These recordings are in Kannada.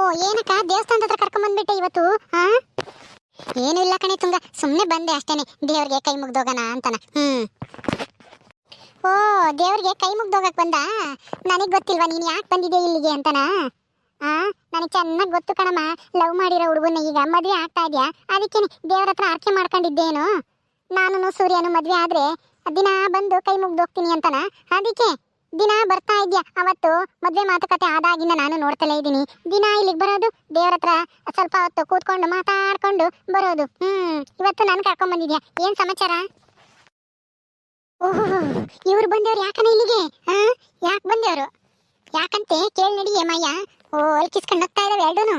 ಓ, ಏನಕ್ಕ ದೇವಸ್ಥಾನದ ಹತ್ರ ಕರ್ಕೊಂಡ್ ಬಂದ್ಬಿಟ್ಟೆ ಇವತ್ತು ಹಾ ಇಲ್ಲ ಕಣೆ ತುಂಗ ಸುಮ್ಮನೆ ಬಂದೆ ಅಷ್ಟೇನೆ. ದೇವ್ರಿಗೆ ಕೈ ಮುಗ್ದೋಗಣ ಅಂತನ. ಹ್ಮ್. ಓ, ದೇವ್ರಿಗೆ ಕೈ ಮುಗ್ದೋಗಕ್ ಬಂದ? ನನಗ್ ಗೊತ್ತಿಲ್ವಾ, ನೀನ್ ಯಾಕೆ ಬಂದಿದೆ ಇಲ್ಲಿಗೆ ಅಂತನಾ? ಆ, ನನಗೆ ಚೆನ್ನಾಗಿ ಗೊತ್ತು ಕಣಮ್ಮ. ಲವ್ ಮಾಡಿರೋ ಹುಡುಗನ ಈಗ ಮದ್ವೆ ಆಗ್ತಾ ಇದೆಯಾ? ಅದಕ್ಕೇನೆ ದೇವ್ರ ಹತ್ರ ಆರ್ಕೆ ಮಾಡ್ಕೊಂಡಿದ್ದೇನು? ನಾನು ಸೂರ್ಯನು ಮದ್ವೆ ಆದ್ರೆ ದಿನ ಬಂದು ಕೈ ಮುಗ್ದೋಗ್ತೀನಿ ಅಂತನ? ಅದಕ್ಕೆ ದಿನ ಬರ್ತಾ ಇದ್ಯಾ? ಅವತ್ತು ಮದ್ವೆ ಮಾತುಕತೆ ಆದಾಗಿಂದ ನಾನು ನೋಡ್ತಲೇ ಇದ್ದೀನಿ. ದಿನ ಇಲ್ಲಿಗೆ ಬರೋದು? ದೇವ್ರ ಹತ್ರ ಸ್ವಲ್ಪ ಹೊತ್ತು ಕೂತ್ಕೊಂಡು ಮಾತಾಡ್ಕೊಂಡು ಬರೋದು. ಹ್ಮ್, ಇವತ್ತು ನಾನು ಕರ್ಕೊಂಡ್ ಬಂದಿದ್ಯಾ? ಏನ್ ಸಮಾಚಾರ? ಓಹೋ, ಇವ್ರು ಬಂದವ್ರು ಯಾಕನ ಇಲ್ಲಿಗೆ? ಹಾ ಯಾಕೆ ಬಂದವ್ರು? ಯಾಕಂತೆ? ಕೇಳಿ ನಡಿ ಏಮಯ್ಯ ಓ, ಅಲ್ಕಿಸ್ಕೊಂಡು ಹೋಗ್ತಾ ಇದಾವೆ ಎರಡೂನು.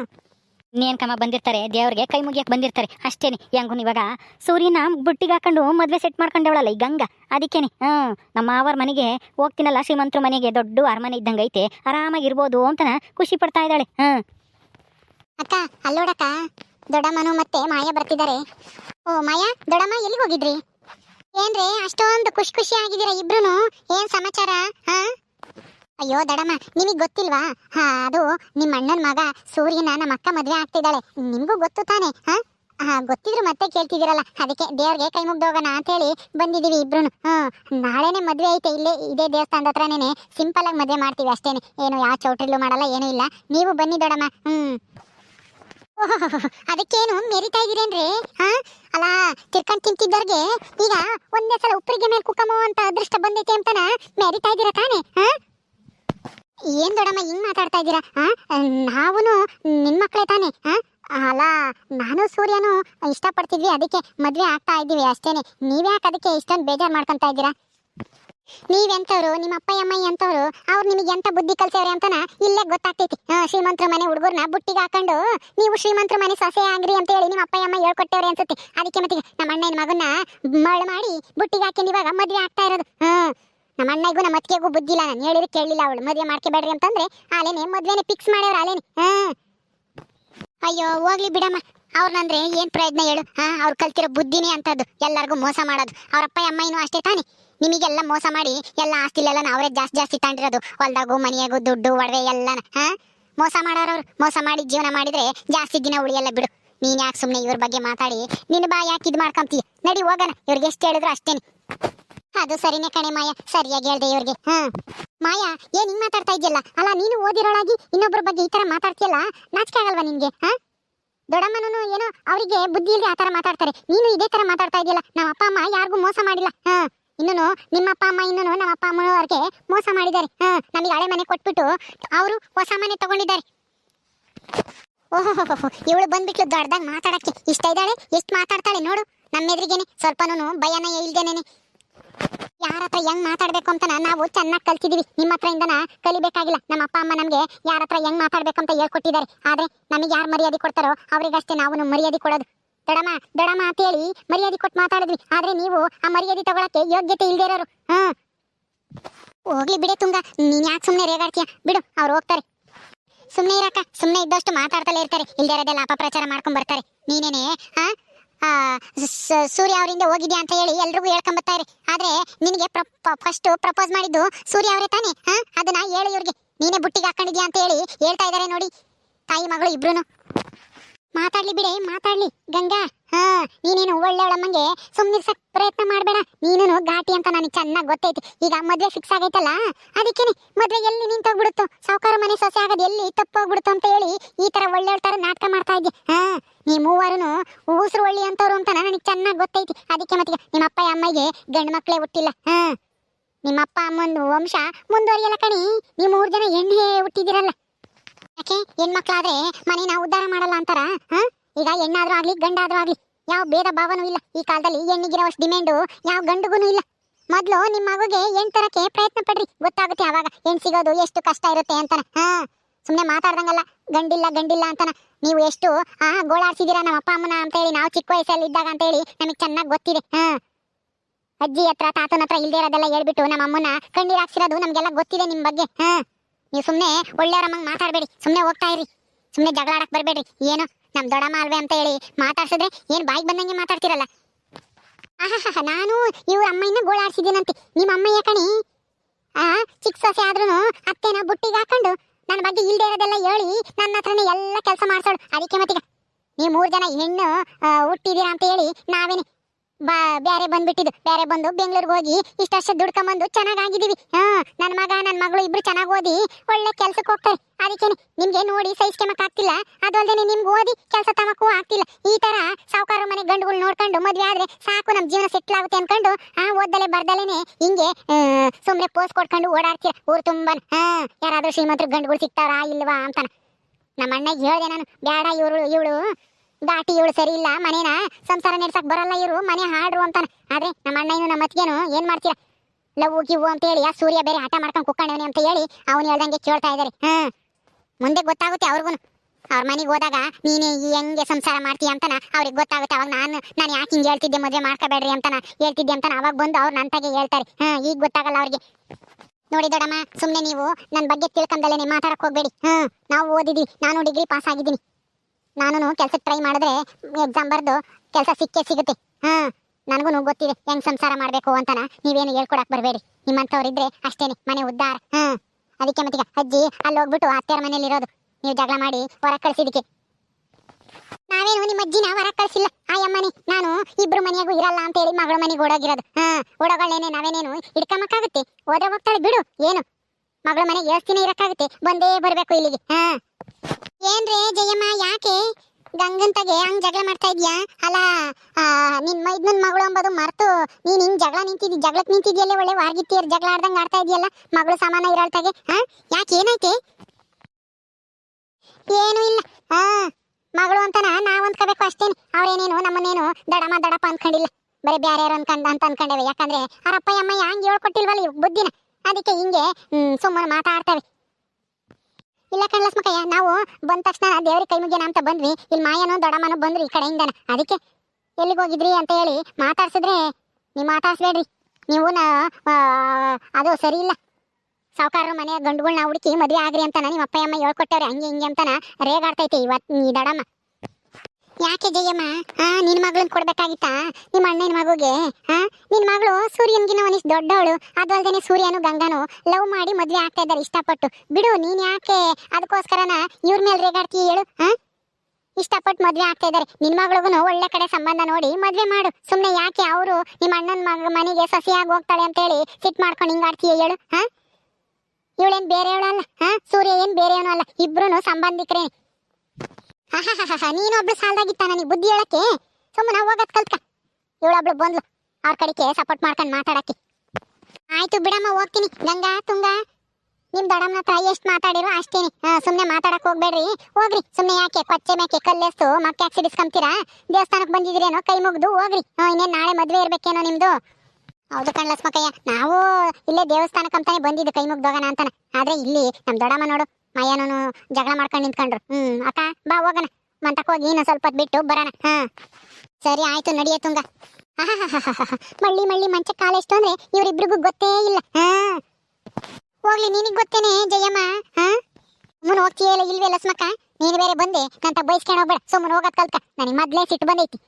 ಇನ್ನೇನ್ ಕಮ್ಮ ಬಂದಿರ್ತಾರೆ, ದೇವ್ರಿಗೆ ಕೈ ಮುಗಿಯಕ್ ಬಂದಿರ್ತಾರೆ. ಅಷ್ಟೇನೆ, ಹೆಂಗು ಇವಾಗ ಸೂರ್ಯನ ಬುಟ್ಟಿಗೆ ಹಾಕೊಂಡು ಮದ್ವೆ ಸೆಟ್ ಮಾಡ್ಕೊಂಡವಳಲ್ಲ ಈ ಗಂಗಾ? ಅದಕ್ಕೇನೆ ಹ್ಮ್ ನಮ್ಮ ಮಾವರ ಮನೆಗೆ ಹೋಗ್ತೀನಲ್ಲ, ಶ್ರೀಮಂತರ ಮನೆಗೆ, ದೊಡ್ಡ ಅರಮನೆ ಇದ್ದಂಗೆ ಐತೆ. ಆರಾಮಾಗಿರ್ಬೋದು ಅಂತನ ಖುಷಿ ಪಡ್ತಾ ಇದ್ದಾಳೆ ಹ್ಮ್ ಅಕ್ಕ, ಅಲ್ಲೋಡಕ್ಕ. ದೊಡ್ಡಮ್ಮನು ಮತ್ತೆ ಮಾಯಾ ಬರ್ತಿದ್ದಾರೆ. ಓ, ಮಾಯಾ, ದೊಡ್ಡಮ್ಮ ಎಲ್ಲಿಗೆ ಹೋಗಿದ್ರಿ? ಏನ್ರಿ, ಅಷ್ಟೊಂದು ಖುಷಿ ಖುಷಿ ಆಗಿದ್ದೀರಾ ಇಬ್ರು ಏನ್ ಸಮಾಚಾರ, ಹಾ? ಅಯ್ಯೋ ದಡಮ್ಮ, ನಿಮಗೆ ಗೊತ್ತಿಲ್ವಾ? ಹಾ, ಅದು ನಿಮ್ಮ ಅಣ್ಣನ ಮಗ ಸೂರ್ಯನ ನಮ್ಮ ಅಕ್ಕ ಮದುವೆ ಆಗ್ತಿದ್ದಾಳೆ. ನಿಮ್ಗೂ ಗೊತ್ತು ತಾನೆ, ಹಾ? ಹಾ, ಗೊತ್ತಿದ್ರು ಮತ್ತೆ ಕೇಳ್ತಿದ್ದೀರಲ್ಲ, ಅದಕ್ಕೆ ದೇವ್ರಿಗೆ ಕೈ ಮುಗ್ದೋಗೋಣ ಅಂತ ಹೇಳಿ ಬಂದಿದ್ದೀವಿ ಇಬ್ರು ಹ್ಮ್ ನಾಳೆನೆ ಮದುವೆ ಐತೆ, ಇಲ್ಲೇ ಇದೇ ದೇವಸ್ಥಾನದ ಹತ್ರನೇ ಸಿಂಪಲ್ ಆಗಿ ಮದುವೆ ಮಾಡ್ತೀವಿ ಅಷ್ಟೇನೆ. ಏನು, ಯಾವ ಚೌಟ್ರಿಲು ಮಾಡಲ್ಲ, ಏನೂ ಇಲ್ಲ. ನೀವು ಬನ್ನಿ ದೊಡಮ್ಮ ಹ್ಞೂ ಅದಕ್ಕೇನು ಮೆರಿತಾ ಇದ್ದೀರೇನ್ರಿ? ಹಾ? ಅಲ್ಲ, ತಿರ್ಕೊಂಡು ತಿಂತಿದ್ದವ್ರಿಗೆ ಈಗ ಒಂದೇ ಸಲ ಉಪ್ಪರಿಗೆ ಮೇಲೆ ಕುಕ್ಕಮೋ ಅಂತ ಅದೃಷ್ಟ ಬಂದೈತೆ ಅಂತನ ಮೆರಿತಾ ಇದ್ದೀರಾ ತಾನೆ, ಹಾ? ಏನ್ ದೊಡಮ್ಮ ಹಿಂಗ್ ಮಾತಾಡ್ತಾ ಇದ್ದೀರಾ? ಹಾ ನಾವುನು ನಿನ್ ಮಕ್ಕಳೇ ತಾನೆ ಅಲ್ಲ, ನಾನು ಸೂರ್ಯನು ಇಷ್ಟಪಡ್ತಿದ್ವಿ, ಅದಕ್ಕೆ ಮದ್ವೆ ಆಗ್ತಾ ಇದ್ದೀವಿ ಅಷ್ಟೇನೆ. ನೀವ್ಯಾಕೆ ಅದಕ್ಕೆ ಇಷ್ಟೊಂದು ಬೇಜಾರ್ ಮಾಡ್ಕೊಂತ ಇದ್ದೀರಾ? ನೀವೆಂತವ್ರು ನಿಮ್ಮ ಅಪ್ಪ, ಅಮ್ಮ ಅಂತವ್ರು ಅವ್ರು ನಿಮಗೆ ಎಂತ ಬುದ್ಧಿ ಕಲ್ಸವ್ರೆ ಅಂತನ ಇಲ್ಲೇ ಗೊತ್ತಾಗ್ತೈತಿ. ಶ್ರೀಮಂತರ ಮನೆ ಹುಡುಗರ್ನ ಬುಟ್ಟಿಗೆ ಹಾಕೊಂಡು ನೀವು ಶ್ರೀಮಂತರ ಮನೆ ಸೊಸೆ ಆಗ್ರಿ ಅಂತ ಹೇಳಿ ನಿಮ್ಮ ಅಪ್ಪ, ಅಮ್ಮ ಹೇಳ್ಕೊಟ್ಟವ್ರೆ ಅನ್ಸುತ್ತೆ. ಅದಕ್ಕೆ ಮತ್ತೆ ನಮ್ಮ ಅಣ್ಣನ ಮಗನ್ನ ಮರಳು ಮಾಡಿ ಬುಟ್ಟಿಗೆ ಹಾಕೊಂಡು ಇವಾಗ ಮದ್ವೆ ಆಗ್ತಾ ಇರೋದು. ಹ್ಮ್. ನಮ್ಮ ಅಣ್ಣಗೂ ನಮ್ಮ ಅತ್ತಿಗೆಗೂ ಬುದ್ಧಿ ಇಲ್ಲ. ನಾನು ಹೇಳಿದ್ರೆ ಕೇಳಲಿಲ್ಲ ಅವಳು. ಮದ್ವೆ ಮಾಡ್ಕೋಬೇಡ್ರಿ ಅಂತಂದ್ರೆ ಆಲೇನೆ ಮದುವೆನೆ ಫಿಕ್ಸ್ ಮಾಡ್ಯವ್ರು ಆಲೇನೆ ಅಯ್ಯೋ, ಹೋಗ್ಲಿ ಬಿಡಮ್ಮ. ಅವ್ರನ್ನಂದ್ರೆ ಏನ್ ಪ್ರಯತ್ನ ಹೇಳು? ಹಾ, ಅವ್ರು ಕಲ್ತಿರೋ ಬುದ್ಧಿನೇ ಅಂತದ್ದು. ಎಲ್ಲರಿಗೂ ಮೋಸ ಮಾಡೋದು. ಅವ್ರ ಅಪ್ಪ ಅಮ್ಮನೂ ಅಷ್ಟೇ ತಾನೆ. ನಿಮಗೆಲ್ಲ ಮೋಸ ಮಾಡಿ ಎಲ್ಲ ಆಸ್ತಿಲೆಲ್ಲ ಅವರೇ ಜಾಸ್ತಿ ಜಾಸ್ತಿ ತಾಂಡಿರೋದು ಹೊಲ್ದಾಗು, ಮನೆಯಾಗು, ದುಡ್ಡು, ಒಡವೆ ಎಲ್ಲನ, ಹಾ? ಮೋಸ ಮಾಡೋರವ್ರು ಮೋಸ ಮಾಡಿ ಜೀವನ ಮಾಡಿದ್ರೆ ಜಾಸ್ತಿ ದಿನ ಉಳಿಯಲ್ಲ ಬಿಡು. ನೀನ್ ಯಾಕೆ ಸುಮ್ಮನೆ ಇವ್ರ ಬಗ್ಗೆ ಮಾತಾಡಿ? ನಿನ್ನ ಬಾ ಯಾಕೆ ಇದು ಮಾಡ್ಕೊಂತೀಯ? ನಡಿ ಹೋಗೋಣ. ಇವ್ರಿಗೆ ಎಷ್ಟು ಹೇಳಿದ್ರು ಅಷ್ಟೇನೆ. ಅದು ಸರಿನೇ ಕಣೆ ಮಾಯಾ. ಸರಿಯಾಗಿ ಹೇಳ್ದೆ ಇವ್ರಿಗೆ. ಹಾ. ಮಾಯಾ, ಏನ್ ಹಿಂಗ್ ಮಾತಾಡ್ತಾ ಇದೆಯಲ್ಲ? ಅಲ್ಲ, ನೀನು ಓದಿರೋಳಾಗಿ ಇನ್ನೊಬ್ಬರ ಬಗ್ಗೆ ಈ ತರ ಮಾತಾಡ್ತಿಯಲ್ಲ? ನಾಚಿಕೆ ಆಗಲ್ವಾ ನಿನ್ಗೆ, ಹಾ? ದೊಡ್ಡಮ್ಮನೂ ಏನೋ ಅವರಿಗೆ ಬುದ್ಧಿ ಇಲ್ಲದೆ ಆ ತರ ಮಾತಾಡ್ತಾರೆ. ನೀನು ಇದೇ ತರ ಮಾತಾಡ್ತಾ ಇದೆಯಲ್ಲ? ನಮ್ಮ ಅಪ್ಪ, ಅಮ್ಮ ಯಾರಿಗೂ ಮೋಸ ಮಾಡಿಲ್ಲ. ಹಾ. ಇನ್ನೂ ನಿಮ್ಮ ಅಪ್ಪ, ಅಮ್ಮ ಇನ್ನೂ ನಮ್ಮ ಅಪ್ಪ ಅಮ್ಮನವ್ರಿಗೆ ಮೋಸ ಮಾಡಿದ್ದಾರೆ. ಹ. ನಮಗೆ ಹಳೆ ಮನೆ ಕೊಟ್ಬಿಟ್ಟು ಅವರು ಹೊಸ ಮನೆ ತಗೊಂಡಿದ್ದಾರೆ. ಓಹೋ ಇವಳು ಬಂದ್ಬಿಟ್ಲು ದೊಡ್ಡದಾಗಿ ಮಾತಾಡಕ್ಕೆ. ಇಷ್ಟ ಇದ್ದಾಳೆ, ಎಷ್ಟು ಮಾತಾಡ್ತಾಳೆ ನೋಡು. ನಮ್ಮ ಎದುರಿಗೇನೆ ಸ್ವಲ್ಪನೂ ಭಯನ ಇಲ್ದೇನೆ ಯಾರ ಹತ್ರ ಹೆಂಗ್ ಮಾತಾಡ್ಬೇಕು ಅಂತ ನಾವು ಚೆನ್ನಾಗಿ ಕಲ್ತಿದೀವಿ. ನಿಮ್ಮ ಇಂದನ ಕಲಿಬೇಕಾಗಿಲ್ಲ. ನಮ್ಮ ಅಪ್ಪ, ಅಮ್ಮ ನಮ್ಗೆ ಯಾರ ಹತ್ರ ಹೆಂಗ್ ಮಾತಾಡ್ಬೇಕು ಅಂತ ಹೇಳ್ಕೊಟ್ಟಿದ್ದಾರೆ. ಆದ್ರೆ ನಮಗೆ ಯಾರು ಮರ್ಯಾದೆ ಕೊಡ್ತಾರೋ ಅವರಿಗಷ್ಟೇ ನಾವು ಮರ್ಯಾದೆ ಕೊಡೋದು. ದೊಡಮ್ಮ ದೊಡಮ್ಮ ಅಂತ ಹೇಳಿ ಮರ್ಯಾದೆ ಕೊಟ್ಟು ಮಾತಾಡಿದ್ವಿ. ಆದ್ರೆ ನೀವು ಆ ಮರ್ಯಾದೆ ತಗೊಳಕ್ಕೆ ಯೋಗ್ಯತೆ ಇಲ್ದೇ ಇರೋರು. ಹ್ಮ್. ಹೋಗ್ಲಿ ಬಿಡೆ ತುಂಗ. ನೀನ್ ಯಾಕೆ ಸುಮ್ನೆ ರೇಗಾಡ್ತೀಯ? ಬಿಡು, ಅವ್ರು ಹೋಗ್ತಾರೆ. ಸುಮ್ನೆ ಇರಕ್ಕ. ಸುಮ್ನೆ ಇದ್ದಷ್ಟು ಮಾತಾಡ್ತಲೇ ಇರ್ತಾರೆ. ಇಲ್ದೇ ಇರೋದೆಲ್ಲ ಅಪಪ್ರಚಾರ ಮಾಡ್ಕೊಂಡ್ ಬರ್ತಾರೆ. ನೀನೇನೆ ಹಾ ಸೂರ್ಯ ಅವರಿಂದ ಹೋಗಿದ್ಯಾ ಅಂತ ಹೇಳಿ ಎಲ್ರಿಗೂ ಹೇಳ್ಕೊಂಬತ್ತಾರೆ ಆದ್ರೆ ನಿನಗೆ ಫಸ್ಟ್ ಪ್ರಪೋಸ್ ಮಾಡಿದ್ದು ಸೂರ್ಯ ಅವರೇ ತಾನೇ? ಹಾ? ಅದನ್ನ ಹೇಳು ಇವ್ರಿಗೆ. ನೀನೇ ಬುಟ್ಟಿಗೆ ಹಾಕೊಂಡಿದ್ಯಾ ಅಂತ ಹೇಳಿ ಹೇಳ್ತಾ ಇದಾರೆ ನೋಡಿ. ತಾಯಿ ಮಗಳು ಇಬ್ರು ಮಾತಾಡ್ಲಿ ಬಿಡೆ, ಮಾತಾಡ್ಲಿ. ಗಂಗಾ. ಹಾ, ನೀನೇನು ಒಳ್ಳೆಯವಳಮ್ಮಂಗೆ ಸಕ್ ಪ್ರಯತ್ನ ಮಾಡಬೇಡ. ನೀನು ಘಾಟಿ ಅಂತ ನನಗೆ ಚೆನ್ನಾಗಿ ಗೊತ್ತೈತಿ. ಈಗ ಮದ್ವೆ ಫಿಕ್ಸ್ ಆಗೈತಲ್ಲ? ಅದಕ್ಕೇನೆ, ಮದ್ವೆ ಎಲ್ಲಿ ನಿಂತೋಗ್ಬಿಡುತ್ತೋ? ಸಾವುಕಾರ ಮನೆ ಸೊಸೆ ಆಗೋದು ಎಲ್ಲಿ ತಪ್ಪೋಗ್ಬಿಡುತ್ತೋ ಅಂತ ಹೇಳಿ ಈ ತರ ಒಳ್ಳೆಯವಳ ತರ ನಾಟಕ ಮಾಡ್ತಾ ಇದ್ದೆ ಹಾ, ನೀ ಮೂವರುನು ಊಸರು ಒಳ್ಳಿ ಅಂತವ್ರು ಅಂತ ನನಗೆ ಚೆನ್ನಾಗಿ ಗೊತ್ತೈತಿ. ಅದಕ್ಕೆ ಮತ್ತೆ ನಿಮ್ಮ ಅಪ್ಪ ಅಮ್ಮಗೆ ಗಂಡು ಮಕ್ಕಳೇ ಹುಟ್ಟಿಲ್ಲ. ಹಾ, ನಿಮ್ಮ ಅಪ್ಪ ವಂಶ ಮುಂದುವರಿಯಲ್ಲ ಕಣಿ. ನೀ ಮೂರು ಜನ ಹೆಣ್ಣೆ ಹುಟ್ಟಿದಿರಲ್ಲ ಯಾಕೆ, ಹೆಣ್ಮಕ್ಳಾದ್ರೆ ಮನೇನ ಉದ್ಧಾರ ಮಾಡಲ್ಲ ಅಂತಾರ? ಹಾ? ಈಗ ಹೆಣ್ಣಾದ್ರೂ ಆಗ್ಲಿ, ಗಂಡಾದ್ರೂ ಆಗ್ಲಿ, ಯಾವ ಭೇದ ಭಾವನೂ ಇಲ್ಲ. ಈ ಕಾಲದಲ್ಲಿ ಹೆಣ್ಣಿಗಿರೋವಷ್ಟು ಡಿಮ್ಯಾಂಡು ಯಾವ ಗಂಡುಗೂ ಇಲ್ಲ. ಮೊದಲು ನಿಮ್ಮ ಮಗುಗೆ ಹೆಣ್ಣು ತರಕ್ಕೆ ಪ್ರಯತ್ನ ಪಡ್ರಿ. ಗೊತ್ತಾಗುತ್ತೆ ಅವಾಗ ಹೆಣ್ಣು ಸಿಗೋದು ಎಷ್ಟು ಕಷ್ಟ ಇರುತ್ತೆ ಅಂತಾನೆ. ಹಾ ಸುಮ್ಮನೆ ಮಾತಾಡ್ದಂಗಲ್ಲ. ಗಂಡಿಲ್ಲ ಗಂಡಿಲ್ಲ ಅಂತಾನ. ನೀವು ಎಷ್ಟು, ಆ ಗೋಳಾಡ್ಸಿದ್ದೀರಾ ನಮ್ಮ ಅಪ್ಪ, ಅಮ್ಮನ ಅಂತ ಹೇಳಿ, ನಾವು ಚಿಕ್ಕ ವಯಸ್ಸಲ್ಲಿ ಇದ್ದಾಗ ಅಂತ ಹೇಳಿ ನಮಗೆ ಚೆನ್ನಾಗಿ ಗೊತ್ತಿದೆ. ಹಾ. ಅಜ್ಜಿ ಹತ್ರ, ತಾತನ ಹತ್ರ ಇಲ್ದೇ ಇರೋದೆಲ್ಲ ಹೇಳ್ಬಿಟ್ಟು ನಮ್ಮ ಅಮ್ಮನ ಕಣ್ಣೀರು ಹಾಕ್ಸಿರೋದು ನಮಗೆಲ್ಲ ಗೊತ್ತಿದೆ ನಿಮ್ಮ ಬಗ್ಗೆ. ಹಾ. ನೀವು ಸುಮ್ನೆ ಒಳ್ಳೆಯವರಮ್ಮಂಗ್ ಮಾತಾಡಬೇಡಿ. ಸುಮ್ಮನೆ ಹೋಗ್ತಾ ಇರಿ ಸುಮ್ಮನೆ ಜಗಳ ಬರಬೇಡ್ರಿ. ಏನೋ ಏನು? ನಮ್ ದೊಡ್ಡಮ್ಮ ಅಲ್ವೇ ಅಂತ ಹೇಳಿ ಮಾತಾಡ್ಸಿದ್ರೆ ಏನ್ ಬಾಯಿಗೆ ಬಂದಂಗೆ ಮಾತಾಡ್ತಿರಲ್ಲ. ನಾನು ಇವ್ರ ಅಮ್ಮಯ್ಯನ ಗೋಳಾಡ್ಸಿದ್ದೀನಂತೆ. ನಿಮ್ಮ ಅಮ್ಮಯ್ಯ ಕಣಿ. ಆ, ಚಿಕ್ಕ ಸೊಸೆ ಆದ್ರೂ ಅತ್ತೆನ ಬುಟ್ಟಿಗೆ ಹಾಕೊಂಡು ನನ್ನ ಬಗ್ಗೆ ಇಲ್ದೇ ಇರೋದೆಲ್ಲ ಹೇಳಿ ನನ್ನ ಹತ್ರನೇ ಎಲ್ಲ ಕೆಲಸ ಮಾಡ್ಸೋಳು. ಅದಕ್ಕೆ ಮತ್ತೀಗ, ನೀವು ಮೂರು ಜನ ಹೆಣ್ಣು ಹುಟ್ಟಿದೀರಾ ಅಂತ ಹೇಳಿ ನಾವೇನೆ ಬಾ, ಬ್ಯಾರೆ ಬಂದ್ಬಿಟ್ಟಿದ್ದು. ಬ್ಯಾರೆ ಬಂದು ಬೆಂಗಳೂರಿಗೆ ಹೋಗಿ ಇಷ್ಟು ವರ್ಷ ದುಡ್ಕೊಂಬಂದು ಚೆನ್ನಾಗಿದ್ದೀವಿ ಹಾ ನನ್ನ ಮಗ ನನ್ನ ಮಗಳು ಇಬ್ರು ಚೆನ್ನಾಗಿ ಓದಿ ಒಳ್ಳೆ ಕೆಲ್ಸಕ್ಕೆ ಹೋಗ್ತಾರೆ. ಅದಕ್ಕೆ ನಿಮ್ಗೆ ನೋಡಿ ಸಹಿಸ್ಕೊಂಬಕ್ ಆಗ್ತಿಲ್ಲ. ಅದಲ್ದೇನೆ ನಿಮ್ಗೆ ಓದಿ ಕೆಲಸ ತಮಕ್ಕೂ ಆಗ್ತಿಲ್ಲ. ಈ ತರ ಸಾವುಕಾರ ಮನೆ ಗಂಡುಗಳು ನೋಡ್ಕೊಂಡು ಮದ್ವೆ ಆದ್ರೆ ಸಾಕು ನಮ್ ಜೀವನ ಸೆಟ್ಲ್ ಆಗುತ್ತೆ ಅನ್ಕೊಂಡು ಆ ಓದ್ದಲೆ ಬರ್ದಲೇನೆ ಹಿಂಗೆ ಸುಮ್ನೆ ಪೋಸ್ ಕೊಡ್ಕೊಂಡು ಓಡಾಡ್ತೀರ. ಊರು ತುಂಬಾ, ಹಾ, ಯಾರಾದ್ರೂ ಶ್ರೀಮಂತರು ಗಂಡುಗಳು ಸಿಗ್ತಾರಾ ಇಲ್ವಾ ಅಂತಾನ. ನಮ್ಮ ಅಣ್ಣಗೆ ಹೇಳ್ದೆ ನಾನು ಬೇಡ ಇವ್ರು, ಇವಳು ದಾಟಿ ಇವಳು ಸರಿ ಇಲ್ಲ, ಮನೇನ ಸಂಸಾರ ನಡ್ಸಕ್ ಬರಲ್ಲ ಇವರು, ಮನೆ ಹಾಡ್ರು ಅಂತಾನೆ. ಆದ್ರೆ ನಮ್ಮ ಅಣ್ಣ ನಮ್ಮ ಅತ್ತಿಗೆನು ಏನ್ ಮಾಡ್ತೀರಾ? ಲವ್ ಗಿವ್ ಅಂತ ಹೇಳಿ, ಆ ಸೂರ್ಯ ಬೇರೆ ಆಟ ಮಾಡ್ಕೊಂಡು ಕುಕ್ಕಂಡವನೆ ಅಂತ ಹೇಳಿ ಅವನು ಹೇಳ್ದಂಗೆ ಕೇಳ್ತಾ ಇದಾರೆ. ಹಾ, ಮುಂದೆ ಗೊತ್ತಾಗುತ್ತೆ ಅವ್ರಿಗೂ ಅವ್ರ ಮನೆಗೆ ಹೋದಾಗ, ನೀನೇ ಹೆಂಗೆ ಸಂಸಾರ ಮಾಡ್ತೀಯ ಅಂತಾನ? ಅವ್ರಿಗೆ ಗೊತ್ತಾಗುತ್ತೆ, ಅವಾಗ ನಾನು ನಾನು ಯಾಕೆ ಹಿಂಗೆ ಹೇಳ್ತಿದ್ದೆ, ಮದುವೆ ಮಾಡ್ಕೋಬೇಡ್ರಿ ಅಂತಾನ? ಹೇಳ್ತಿದ್ದೆ ಅಂತಾನ? ಅವಾಗ ಬಂದು ಅವ್ರು ನಂತಾಗೆ ಹೇಳ್ತಾರೆ. ಹಾ, ಈಗ ಗೊತ್ತಾಗಲ್ಲ ಅವ್ರಿಗೆ. ನೋಡಿ ದೊಡ್ಡಮ್ಮ ಸುಮ್ಮನೆ ನೀವು ನನ್ನ ಬಗ್ಗೆ ತಿಳ್ಕೊಂಡಲ್ಲೇ ಮಾತಾಡಕ್ಕೆ ಹೋಗ್ಬೇಡಿ. ಹಾ, ನಾವು ಓದಿದ್ವಿ, ನಾನು ಡಿಗ್ರಿ ಪಾಸ್ ಆಗಿದ್ದೀನಿ. ನಾನು ಕೆಲಸ ಟ್ರೈ ಮಾಡಿದ್ರೆ ಎಕ್ಸಾಮ್ ಬರ್ದು ಕೆಲಸ ಸಿಕ್ಕೇ ಸಿಗುತ್ತೆ. ಹಾ, ನನಗೂ ಗೊತ್ತಿದೆ. ಹೆಂಗ್ ಸಂಸಾರ ಮಾಡಬೇಕು ಅಂತನ? ನೀವೇನು ಹೇಳ್ಕೊಡಕ್ ಬರಬೇಡಿ. ನಿಮ್ಮಂಥವ್ರಿದ್ರೆ ಅಷ್ಟೇನೆ, ಮನೆ ಉದ್ದಾರ. ಹಾಂ, ಅದಕ್ಕೆ ಮತ್ತೀಗ ಅಜ್ಜಿ ಅಲ್ಲಿ ಹೋಗ್ಬಿಟ್ಟು ಅತ್ತೆಯರ ಮನೇಲಿ ಇರೋದು. ನೀವು ಜಗಳ ಮಾಡಿ ಹೊರ ಕಳಿಸಿದಕ್ಕೆ ನಾವೇನು ನಿಮ್ಮ ಅಜ್ಜಿನ ಹೊರ ಕಳ್ಸಿಲ್ಲ. ಆ ಅಮ್ಮನಿ, ನಾನು ಇಬ್ರು ಮನೆಯಾಗೂ ಇರಲ್ಲ ಅಂತ ಹೇಳಿ ಮಗಳ ಮನೆಗೆ ಓಡೋಗಿರೋದು. ಹಾಂ ಓಡೋಗಳೇನೆ ನಾವೇನೇನು ಹಿಡ್ಕಮಕ್ಕಾಗುತ್ತೆ? ಹೋದ್ರೆ ಹೋಗ್ತಾಳೆ ಬಿಡು, ಏನು? ಮಗಳ ಮನೆಗೆ ಎಷ್ಟು ದಿನ ಇರೋಕ್ಕಾಗುತ್ತೆ. ಬಂದೇ ಬರಬೇಕು ಇಲ್ಲಿಗೆ. ಹಾ. ಏನ್ರೇ ಜಯಮ್ಮ, ಯಾಕೆ? ಗಂಗಂತಗೆ ಹಂಗ್ ಜಗಳ ಮಾಡ್ತಾ ಇದ್ಯಾ? ಅಲ್ಲ ನಿನ್ ಮೈದ್ನನ್ ಮಗಳು ಅಂಬೋದು ಮರ್ತು. ನೀನ್ ಹಿಂಗ್ ಜಗಳ ನಿಂತಿದ್ದಿ, ಜಗಳಕ್ ನಿಂತಿದ್ಯಲ್ಲ ಒಳ್ಳೆ ವಾರ್ಗಿತ್ತಿಯರ್ ಜಗಳ ಆಡ್ದಂಗ್ ಆಡ್ತಾ ಇದೆಯಲ್ಲ, ಮಗಳು ಸಮಾನ ಇರಳ್ತಾಗೆ ಹಾ ಯಾಕೆ ಏನೈತೆ ಏನು ಇಲ್ಲ. ಹಾ ಮಗಳು ಅಂತನ ನಾವ್ ಅಂದ್ಕೋಬೇಕು ಅಷ್ಟೇನೆ. ಅವ್ರೇನೇನು, ನಮ್ಮನ್ನೇನು ದಡಮ ದಡಪ ಅನ್ಕೊಂಡಿಲ್ಲ. ಬರೀ ಬ್ಯಾರೆ ಯಾರು ಅನ್ಕಂಡ, ಅಂತ ಅನ್ಕೊಂಡೇವೆ. ಯಾಕಂದ್ರೆ ಅವರಪ್ಪ ಅಮ್ಮ ಹಂಗ್ ಹೇಳ್ಕೊಟ್ಟಿಲ್ವಲ್ಲ ಬುದ್ಧಿನ? ಅದಕ್ಕೆ ಹಿಂಗೆ ಸುಮ್ಮನೆ ಮಾತಾಡ್ತೇವೆ. ಇಲ್ಲ ಕಣ್ಲಸ್ಮಕಯ್ಯ ನಾವು ಬಂದ ತಕ್ಷಣ ದೇವ್ರಿಗೆ ಕೈ ಮುಗಿಯೋಣ ಅಂತ ಬಂದ್ವಿ. ಇಲ್ಲಿ ಮಾಯನೋ ದೊಡಮ್ಮನೋ ಬಂದ್ರಿ ಈ ಕಡೆಯಿಂದನ. ಅದಕ್ಕೆ ಎಲ್ಲಿಗೆ ಹೋಗಿದ್ರಿ ಅಂತ ಹೇಳಿ ಮಾತಾಡ್ಸಿದ್ರೆ ನೀವು ಮಾತಾಡ್ಸ್ಬೇಡ್ರಿ. ನೀವು ಅದು ಸರಿ ಇಲ್ಲ. ಸಾವುಕಾರರ ಮನೆ ಗಂಡುಗಳನ್ನ ಹುಡುಕಿ ಮದುವೆ ಆಗ್ರಿ ಅಂತ ನಿಮ್ಮ ಅಪ್ಪ ಅಮ್ಮ ಹೇಳ್ಕೊಟ್ಟವ್ರೆ, ಹಂಗೆ ಹಿಂಗೆ ಅಂತನ ರೇಗಾಡ್ತೈತೆ ಇವತ್ತು ನೀ ದಡಮ್ಮ ಯಾಕೆ ಜಯಮ್ಮ? ಹಾ ನಿನ್ ಮಗಳನ್ ಕೊಡ್ಬೇಕಾಗಿತ್ತಾ? ನಿಮ್ಮ ಅಣ್ಣನ ಮಗುಗೆ? ಹಾ ನಿನ್ ಮಗಳು ಸೂರ್ಯನ್ಗಿನ ಒಂದಿಷ್ಟು ದೊಡ್ಡವಳು. ಅದು ಅಲ್ದೇನೆ ಸೂರ್ಯನು ಗಂಗಾನು. ಲವ್ ಮಾಡಿ ಮದ್ವೆ ಆಗ್ತಾ ಇದ್ದಾರೆ ಇಷ್ಟಪಟ್ಟು. ಬಿಡು, ನೀನ್ ಯಾಕೆ ಅದಕ್ಕೋಸ್ಕರನ ಇವ್ರ ಮೇಲೆ ರೇಗಾಡ್ತೀಯ ಹೇಳು ಹಾ ಇಷ್ಟಪಟ್ಟು ಮದ್ವೆ ಆಗ್ತಾ ಇದ್ದಾರೆ. ನಿನ್ ಮಗಳಿಗೂ ಒಳ್ಳೆ ಕಡೆ ಸಂಬಂಧ ನೋಡಿ ಮದ್ವೆ ಮಾಡು. ಸುಮ್ನೆ ಯಾಕೆ ಅವರು ನಿಮ್ಮ ಅಣ್ಣನ ಮಗ, ಮನೆಗೆ ಸಸಿಯಾಗಿ ಹೋಗ್ತಾಳೆ ಅಂತ ಹೇಳಿ ಸಿಟ್ ಮಾಡ್ಕೊಂಡು ಹಿಂಗಾಡ್ತೀಯ ಹೇಳು ಹಾ ಇವಳೇನ್ ಬೇರೆಯವಳಲ್ಲ ಹಾ ಸೂರ್ಯ ಏನ್ ಬೇರೆಯವನು ಅಲ್ಲ. ಇಬ್ರು ಸಂಬಂಧಿಕರೇ ನೀನೊಬ್ಳು ಸಾಲ್ದಾಗಿತ್ತ ನನಗೆ ಬುದ್ಧಿ ಹೇಳಕ್ಕೆ? ಸುಮ್ಮನೆ ಹೋಗತ್ ಕಲ್ತ್ಕ. ಇವಳೊಬ್ಳು ಬಂದ್ಲು. ಅವ್ರ ಕಡೆಗೆ ಸಪೋರ್ಟ್ ಮಾಡ್ಕೊಂಡು ಮಾತಾಡಕ್ಕೆ. ಆಯ್ತು ಬಿಡಮ್ಮ, ಹೋಗ್ತೀನಿ. ಗಂಗಾ, ತುಂಗ, ನಿಮ್ ದಡಮ್ನ ತಾಯಿ ಎಷ್ಟು ಮಾತಾಡಿರೋ ಅಷ್ಟೇನೆ. ಸುಮ್ಮನೆ ಮಾತಾಡಕ್ ಹೋಗ್ಬೇಡ್ರಿ. ಹೋಗ್ರಿ. ಸುಮ್ಮನೆ ಯಾಕೆ ಕೊಚ್ಚೆ ಮೇಕೆ ಕಲ್ಲೆಸ್ತು, ಮಕ್ಕ ಸಿಡಿಸ್ಕೊಂತೀರಾ ದೇವಸ್ಥಾನಕ್ಕೆ ಬಂದಿದ್ದೀರೇನೋ, ಕೈ ಮುಗ್ದು ಹೋಗ್ರಿ. ಇನ್ನೇನ್ ನಾಳೆ ಮದ್ವೆ ಇರ್ಬೇಕೇನೋ ನಿಮ್ದು? ಹೌದು ಕಣ್ಲಸ್ಮಕಯ್ಯ ನಾವು ಇಲ್ಲೇ ದೇವಸ್ಥಾನಕ್ಕೆ ಅಂತಾನೆ ಬಂದಿದ್ದು, ಕೈ ಮುಗ್ದೋಗೋಣ ಅಂತಾನೆ. ಆದ್ರೆ ಇಲ್ಲಿ ನಮ್ ದೊಡ್ಡಮ್ಮ ನೋಡು ಮಯ್ಯನೂ ಜಗಳ ಮಾಡ್ಕೊಂಡು ನಿಂತ್ಕೊಂಡ್ರು. ಹ್ಮ್, ಅಕ್ಕ, ಬಾ, ಹೋಗೋಣ. ಮಂತಕ್ ಹೋಗಿ ಇನ್ನು ಸ್ವಲ್ಪ ಬಿಟ್ಟು ಬರೋಣ. ಹಾ. ಸರಿ, ಆಯ್ತು, ನಡಿಯ ತುಂಗ. ಮಳ್ಳಿ ಮಳ್ಳಿ, ಮಂಚ, ಕಾಲ ಎಷ್ಟು ಅಂದ್ರೆ ಇವ್ರಿಬ್ರಿಗೂ ಗೊತ್ತೇ ಇಲ್ಲ. ಹಾ. ಹೋಗ್ಲಿ, ನಿನಗ್ ಗೊತ್ತೇನೆ, ಜಯಮ್ಮ. ಹಾ? ಮುನ್ ಹೋಗ್ತೀಯಲ್ಲ ಇಲ್ವೇ ಲಸ್ಮಕ್ಕ? ನೀನ್ ಬೇರೆ ಬಂದೆ ನಂತ ಬೈಸ್ಕೊಂಡು ಹೋಗ್ಬೇಡ. ಸುಮ್ಮನೆ ಹೋಗತ್ ಕಲ್ಕ ನನಗೆ ಮೊದ್ಲೇ ಸಿಟ್ಟು ಬಂದೈತಿ.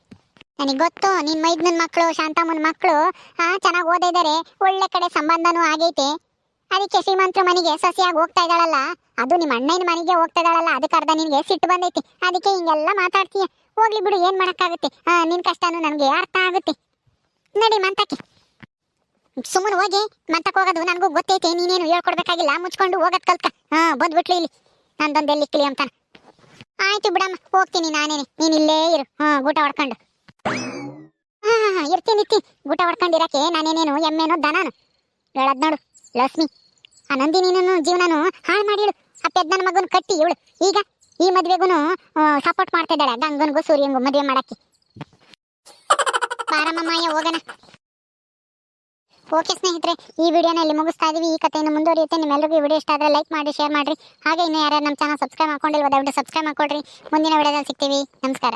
ನನಗೆ ಗೊತ್ತು, ನಿನ್ ಮೈದ್ನನ್ ಮಕ್ಕಳು ಶಾಂತಮ್ಮನ ಮಕ್ಕಳು ಹಾ ಚೆನ್ನಾಗಿ ಓದಿದ್ದಾರೆ ಒಳ್ಳೆ ಕಡೆ ಸಂಬಂಧನೂ ಆಗೈತೆ. ಅದಕ್ಕೆ ಶ್ರೀಮಂತರ ಮನೆಗೆ ಸಸಿಯಾಗಿ ಹೋಗ್ತಾ ಇದ್ದಾಳಲ್ಲ. ಅದು ನಿಮ್ಮ ಅಣ್ಣನ ಮನೆಗೆ ಹೋಗ್ತಾ ಇದ್ದಾಳಲ್ಲ. ಅದಕ್ಕೆ ಅರ್ಧ ನಿನಗೆ ಸಿಟ್ಟು ಬಂದೈತಿ. ಅದಕ್ಕೆ ಹಿಂಗೆಲ್ಲ ಮಾತಾಡ್ತೀಯ. ಹೋಗ್ಲಿ ಬಿಡು, ಏನು ಮಾಡೋಕ್ಕಾಗುತ್ತೆ? ಹಾ ನಿನ್ ಕಷ್ಟನೂ ನನಗೆ ಅರ್ಥ ಆಗುತ್ತೆ. ನಡಿ, ಮಂತಕ್ಕೆ. ಸುಮ್ಮನೆ ಹೋಗಿ. ಮಂತಕ್ಕೆ ಹೋಗೋದು ನನಗೂ ಗೊತ್ತೈತೆ. ನೀನೇನು ಹೇಳ್ಕೊಡ್ಬೇಕಾಗಿಲ್ಲ? ಮುಚ್ಕೊಂಡು ಹೋಗತ್ ಕಲ್ಕ ಹಾ ಬಂದ್ಬಿಟ್ಲಿ ಇಲ್ಲಿ. ನಂದೊಂದು ಎಲ್ಲಿ ಕಿಳಿ ಅಂತಾನ ಆಯ್ತು ಬಿಡಮ್ಮ, ಹೋಗ್ತೀನಿ ನಾನೇನೆ ನೀನ್ ಇಲ್ಲೇ ಇರು. ಹಾ, ಊಟ ಹೊಡ್ಕೊಂಡು. ಹಾ, ಇರ್ತೀನಿ ಇರ್ತೀನಿ. ಊಟ ಹೊಡ್ಕೊಂಡಿರಕ್ಕೆ ನಾನೇನೇನು ಎಮ್ಮೆನೋ ದನಾನು? ಹೇಳದ್ ನೋಡು, ಲಕ್ಷ್ಮಿ. ಆ ನಂದಿನಿನೂ ಜೀವನನು ಹಾಳು ಮಾಡಿಳು ಆ ಪೆದ್ದನ ಮಗನ ಕಟ್ಟಿ ಇವಳು ಈಗ ಈ ಮದ್ವೆಗೂನು ಸಪೋರ್ಟ್ ಮಾಡ್ತಾ ಇದ್ದಾಳೆ. ಗಂಗನ್ಗೂ ಸೂರ್ಯಂಗೂ ಮದ್ವೆ ಮಾಡಕ್ಕೆ. ಬಾರಮ್ಮಯ್ಯ ಮಾಯ, ಹೋಗೋಣ. ಓಕೆ ಸ್ನೇಹಿತರೆ, ಈ ವಿಡಿಯೋನ ಇಲ್ಲಿ ಮುಗಿಸ್ತಾ ಇದೀವಿ. ಈ ಕಥೆಯನ್ನು ಮುಂದುವರಿಯುತ್ತೆ. ನಿಮ್ಮೆಲ್ಲರಿಗೂ ಈ ವಿಡಿಯೋ ಇಷ್ಟ ಆದರೆ ಲೈಕ್ ಮಾಡಿ, ಶೇರ್ ಮಾಡಿ ಹಾಗೆ ಇನ್ನು ಯಾರ್ಯಾರು ನಮ್ಮ ಚಾನಲ್ ಸಬ್ಸ್ಕ್ರೈಬ್ ಮಾಡ್ಕೊಂಡಿಲ್ವ, ದಯವಿಟ್ಟು ಸಬ್ಸ್ಕ್ರೈಬ್ ಮಾಡ್ಕೊಳ್ರಿ ಮುಂದಿನ ವಿಡಿಯೋದಲ್ಲಿ ಸಿಗ್ತೀವಿ. ನಮಸ್ಕಾರ.